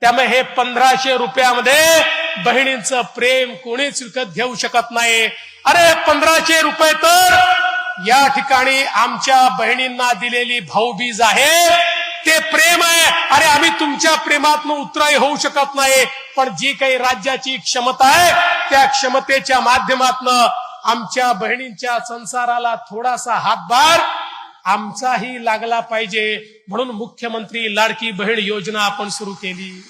त्यामुळे हे पंधराशे रुपयामध्ये बहिणींचं प्रेम कोणीच विकत घेऊ शकत नाही. अरे पंधराशे रुपये तर या ठिकाणी आमच्या बहिणींना दिलेली भाऊबीज आहे. ते प्रेम आहे. अरे आम्ही तुमच्या प्रेमात उतराई होऊ शकत नाही. पण जी काही राज्याची क्षमता आहे त्या क्षमतेच्या माध्यमातनं आमच्या बहिणींच्या संसाराला थोडासा हातभार आमचाही लागला पाहिजे. म्हणून मुख्यमंत्री लाडकी बहीण योजना आपण सुरू केली.